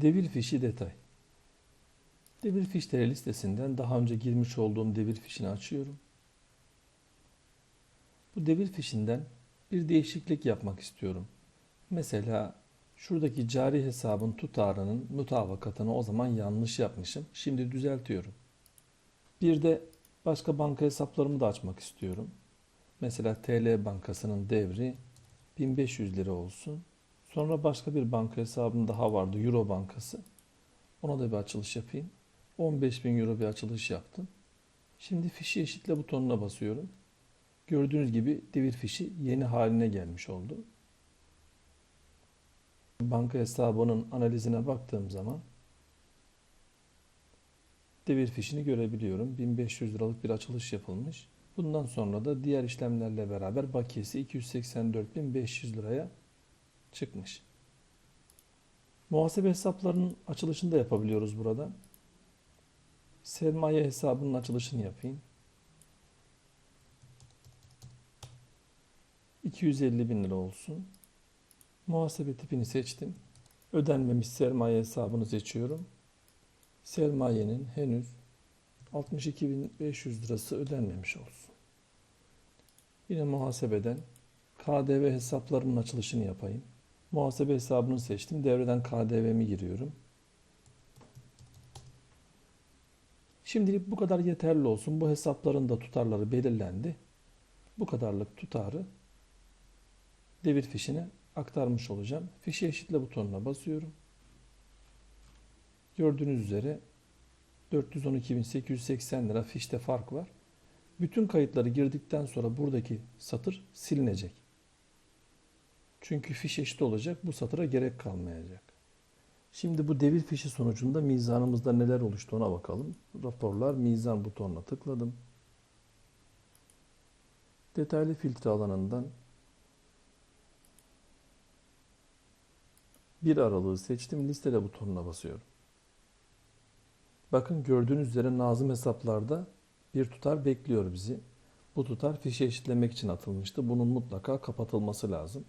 Devir fişi detay. Devir fişleri listesinden daha önce girmiş olduğum devir fişini açıyorum. Bu devir fişinden bir değişiklik yapmak istiyorum. Mesela şuradaki cari hesabın tutarının mutabakatını o zaman yanlış yapmışım. Şimdi düzeltiyorum. Bir de başka banka hesaplarımı da açmak istiyorum. Mesela TL Bankası'nın devri 1500 lira olsun. Sonra başka bir banka hesabım daha vardı. Euro Bankası. Ona da bir açılış yapayım. 15.000 euro bir açılış yaptım. Şimdi fişi eşitle butonuna basıyorum. Gördüğünüz gibi devir fişi yeni haline gelmiş oldu. Banka hesabının analizine baktığım zaman devir fişini görebiliyorum. 1500 liralık bir açılış yapılmış. Bundan sonra da diğer işlemlerle beraber bakiyesi 284.500 liraya çıkmış. Muhasebe hesaplarının açılışını da yapabiliyoruz burada. Sermaye hesabının açılışını yapayım. 250 bin lira olsun. Muhasebe tipini seçtim. Ödenmemiş sermaye hesabını seçiyorum. Sermayenin henüz 62.500 lirası ödenmemiş olsun. Yine muhasebeden KDV hesaplarının açılışını yapayım. Muhasebe hesabını seçtim. Devreden KDV'mi giriyorum. Şimdilik bu kadar yeterli olsun. Bu hesapların da tutarları belirlendi. Bu kadarlık tutarı devir fişine aktarmış olacağım. Fişi eşitle butonuna basıyorum. Gördüğünüz üzere 412.880 lira fişte fark var. Bütün kayıtları girdikten sonra buradaki satır silinecek. Çünkü fiş eşit olacak. Bu satıra gerek kalmayacak. Şimdi bu devir fişi sonucunda mizanımızda neler oluştu ona bakalım. Raporlar mizan butonuna tıkladım. Detaylı filtre alanından bir aralığı seçtim. Listele butonuna basıyorum. Bakın gördüğünüz üzere nazım hesaplarda bir tutar bekliyor bizi. Bu tutar fişe eşitlemek için atılmıştı. Bunun mutlaka kapatılması lazım.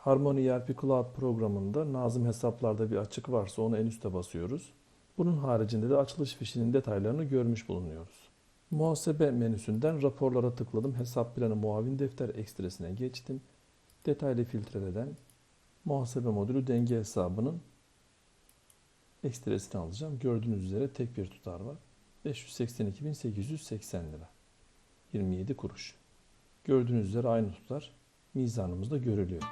Harmony ERP Cloud programında nazım hesaplarda bir açık varsa onu en üste basıyoruz. Bunun haricinde de açılış fişinin detaylarını görmüş bulunuyoruz. Muhasebe menüsünden raporlara tıkladım. Hesap planı muavin defter ekstresine geçtim. Detaylı filtreleden muhasebe modülü denge hesabının ekstresini alacağım. Gördüğünüz üzere tek bir tutar var. 582.880 lira. 27 kuruş. Gördüğünüz üzere aynı tutar mizanımızda görülüyor.